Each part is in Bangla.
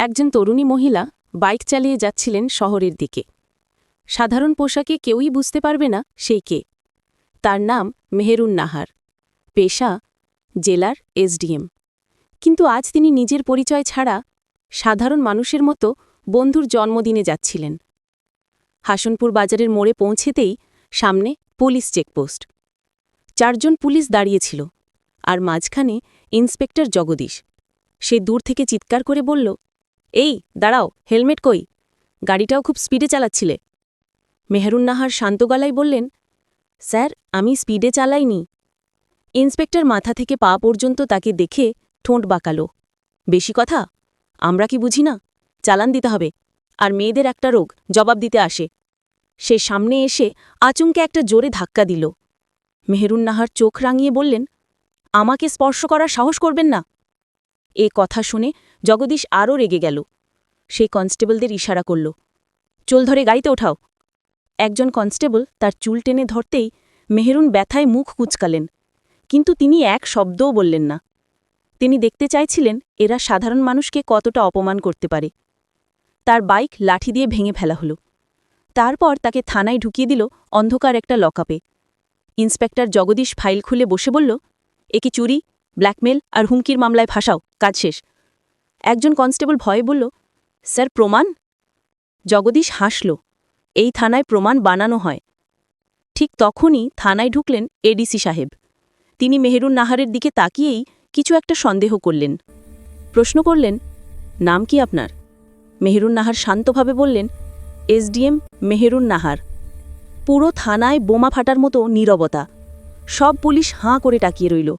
একজন তরুণী মহিলা বাইক চালিয়ে যাচ্ছিলেন শহরের দিকে। সাধারণ পোশাকে কেউই বুঝতে পারবে না সেই কে। তার নাম মেহেরুন নাহার। পেশা জেলার এসডিএম। কিন্তু আজ তিনি নিজের পরিচয় ছাড়া সাধারণ মানুষের মতো বন্ধুর জন্মদিনে যাচ্ছিলেন। হাসনপুর বাজারের মোড়ে পৌঁছেতেই সামনে পুলিশ চেকপোস্ট। চারজন পুলিশ দাঁড়িয়েছিল, আর মাঝখানে ইন্সপেক্টর জগদীশ। সে দূর থেকে চিৎকার করে বলল এই, দাঁড়াও, হেলমেট কই? গাড়িটাও খুব স্পিডে চালাচ্ছিলে। মেহরুন নাহার শান্ত গলায় বললেন, স্যার, আমি স্পিডে চালাইনি। ইন্সপেক্টর মাথা থেকে পা পর্যন্ত তাকে দেখে ঠোঁট বাঁকালো। বেশি কথা? আমরা কি বুঝি না? চালান দিতে হবে। আর মেয়েদের একটা রোগ, জবাব দিতে আসে। সে সামনে এসে আচমকে একটা জোরে ধাক্কা দিল। মেহরুন নাহার চোখ রাঙিয়ে বললেন, আমাকে স্পর্শ করার সাহস করবেন না। এ কথা শুনে জগদীশ আরও রেগে গেল। সে কনস্টেবলদের ইশারা করল, চুল ধরে গাড়িতে ওঠাও। একজন কনস্টেবল তার চুল টেনে ধরতেই মেহেরুন ব্যথায় মুখ কুচকালেন, কিন্তু তিনি এক শব্দও বললেন না। তিনি দেখতে চাইছিলেন এরা সাধারণ মানুষকে কতটা অপমান করতে পারে। তার বাইক লাঠি দিয়ে ভেঙে ফেলা হলো। তারপর তাকে থানায় ঢুকিয়ে দিল অন্ধকার একটা লকআপে। ইন্সপেক্টর জগদীশ ফাইল খুলে বসে বলল, এ কি চুরি? ব্ল্যাকমেল আর হুমকির মামলায় ফাঁসাও, কাজ শেষ। একজন কনস্টেবল ভয়ে বলল, স্যার, প্রমাণ? জগদীশ হাসল, এই থানায় প্রমাণ বানানো হয়। ঠিক তখনই থানায় ঢুকলেন এডিসি সাহেব। তিনি মেহেরুন নাহারের দিকে তাকিয়েই কিছু একটা সন্দেহ করলেন। প্রশ্ন করলেন, নাম কি আপনার? মেহেরুন নাহার শান্তভাবে বললেন, এসডিএম মেহেরুন নাহার। পুরো থানায় বোমা ফাটার মতো নীরবতা। সব পুলিশ হাঁ করে তাকিয়ে রইল।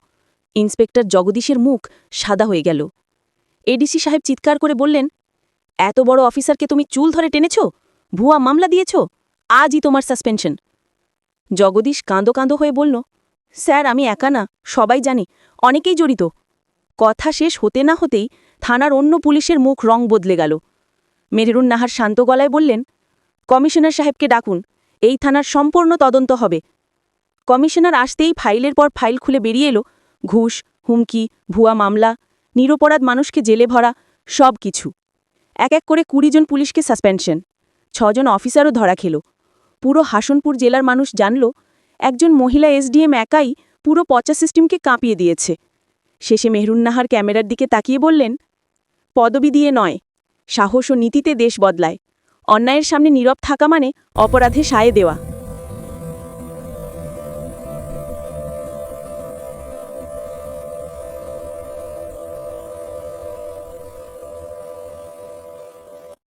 ইন্সপেক্টর জগদীশের মুখ সাদা হয়ে গেল। এডিসি সাহেব চিৎকার করে বললেন, এত বড় অফিসারকে তুমি চুল ধরে টেনেছ? ভুয়া মামলা দিয়েছ? আজই তোমার সাসপেনশন। জগদীশ কাঁদো কাঁদো হয়ে বলল, স্যার, আমি একা না, সবাই জানে, অনেকেই জড়িত। কথা শেষ হতে না হতেই থানার অন্য পুলিশের মুখ রং বদলে গেল। মেহেরুন নাহার শান্ত গলায় বললেন, কমিশনার সাহেবকে ডাকুন, এই থানার সম্পূর্ণ তদন্ত হবে। কমিশনার আসতেই ফাইলের পর ফাইল খুলে বেরিয়ে এলো ঘুষ, হুমকি, ভুয়া মামলা, নিরপরাধ মানুষকে জেলে ভরা, সব কিছু। এক এক করে কুড়ি জন পুলিশকে সাসপেনশন। ছজন অফিসারও ধরা খেল। পুরো হাসনপুর জেলার মানুষ জানল, একজন মহিলা এসডিএম একাই পুরো পচা সিস্টেমকে কাঁপিয়ে দিয়েছে। শেষে মেহরুন্নাহার ক্যামেরার দিকে তাকিয়ে বললেন, পদবি দিয়ে নয়, সাহস ও নীতিতে দেশ বদলায়। অন্যায়ের সামনে নীরব থাকা মানে অপরাধে সায়ে দেওয়া।